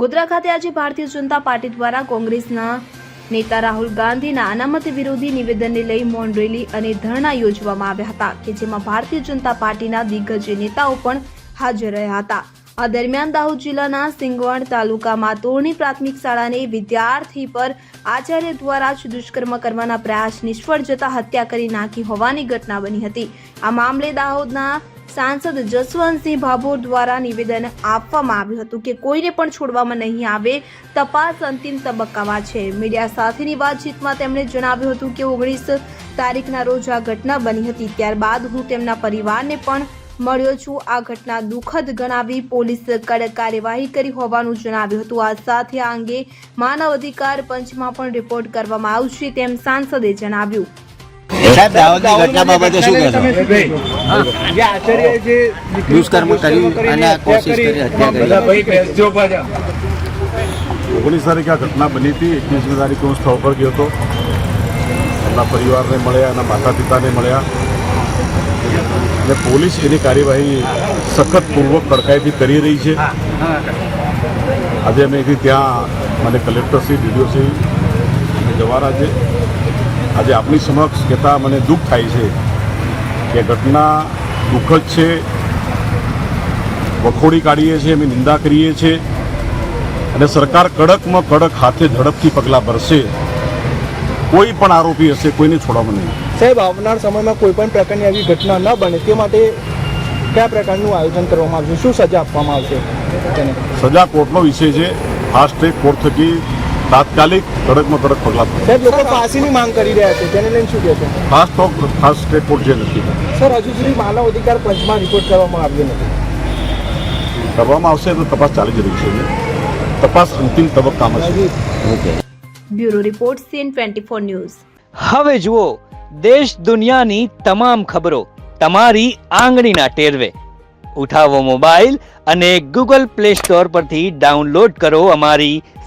ગોધરા ખાતે આજે ભારતીય જનતા પાર્ટી દ્વારા કોંગ્રેસના નેતા રાહુલ ગાંધીના અનામત વિરોધી નિવેદનને લઈ મૌન રેલી અને ધરણા યોજવામાં આવ્યા હતા, કે જેમાં ભારતીય જનતા પાર્ટીના દિગ્ગજ નેતાઓ પણ હાજર રહ્યા હતા. આ દરમિયાન દાહોદ જિલ્લાના સિંગવણ તાલુકામાં તોરણી પ્રાથમિક શાળાને વિદ્યાર્થી પર આચાર્ય દ્વારા જ દુષ્કર્મ કરવાના પ્રયાસ નિષ્ફળ જતા હત્યા કરી નાખી હોવાની ઘટના બની હતી. આ મામલે દાહોદના સાંસદ જસવંતસિંહ ભાભોર દ્વારા નિવેદન આપવામાં આવ્યું હતું કે કોઈને પણ છોડવામાં નહીં આવે. તપાસ અંતિમ તબક્કામાં છે. મીડિયા સાથેની વાતચીતમાં તેમણે જણાવ્યું હતું કે ઓગણીસ તારીખના રોજ આ ઘટના બની હતી. ત્યારબાદ હું તેમના પરિવારને પણ મળ્યો છું. આ ઘટના દુઃખદ ગણાવી પોલીસ કડક કાર્યવાહી કરી હોવાનું જણાવ્યું હતું. આ સાથે આ અંગે માનવ અધિકાર પંચમાં પણ રિપોર્ટ કરવામાં આવશે તેમ સાંસદે જણાવ્યું. સાહેબ દાહોદની ઘટના બાબતે શું કહેશો? જે આચાર્ય જે દુષ્કર્મ કરી અને કોશિશ કરી હત્યા કરી. ઓગણીસ તારીખે આ ઘટના બની હતી. એકવીસમી તારીખે હું સ્થળ પર ગયો હતો. એમના પરિવારને મળ્યા એના માતા પિતાને મળ્યા. અને પોલીસ એની કાર્યવાહી સખતપૂર્વક કડકાઈથી કરી રહી છે. આજે અમે ત્યાં મને કલેક્ટરશ્રી ડીડીઓશ્રી જવાના છે આજે આપની સમક્ષ કહેતા મને દુઃખ થાય છે કે ઘટના દુઃખદ છે. વખોડી કાઢીએ છીએ અમે નિંદા કરીએ છીએ અને સરકાર કડકમાં કડક હાથે ઝડપથી પગલાં ભરશે. કોઈ પણ આરોપી હશે કોઈને છોડવામાં નહીં. સાહેબ આવનાર સમયમાં કોઈ પણ પ્રકારની આવી ઘટના ન બને તે માટે કયા પ્રકારનું આયોજન કરવામાં આવશે? શું સજા આપવામાં આવશે સજા કોર્ટનો વિષય છે. ફાસ્ટ ટ્રેક કોર્ટ થકી તાત્કાલિક કડકમાં કડક પગલાં સાહેબ લોકો ફાંસીની માંગ કરી રહ્યા છે તેને લઈને શું કહે છે? ખાસ તો ખાસ સ્ટેટ કોર્ટ જે નથી. સર હજુ સુધી માનવ અધિકાર પંચમાં રિપોર્ટ કરવામાં આવ્યો નથી. કરવામાં આવશે તો તપાસ ચાલી જ રહી છે. તપાસ અંતિમ તબક્કામાં છે. Bureau report CN twenty four news. હવે જુઓ દેશ દુનિયાની તમામ ખબરો તમારી આંગળીના ટેરવે. ઉઠાવો મોબાઈલ અને ગૂગલ પ્લે સ્ટોર પરથી ડાઉનલોડ કરો અમારી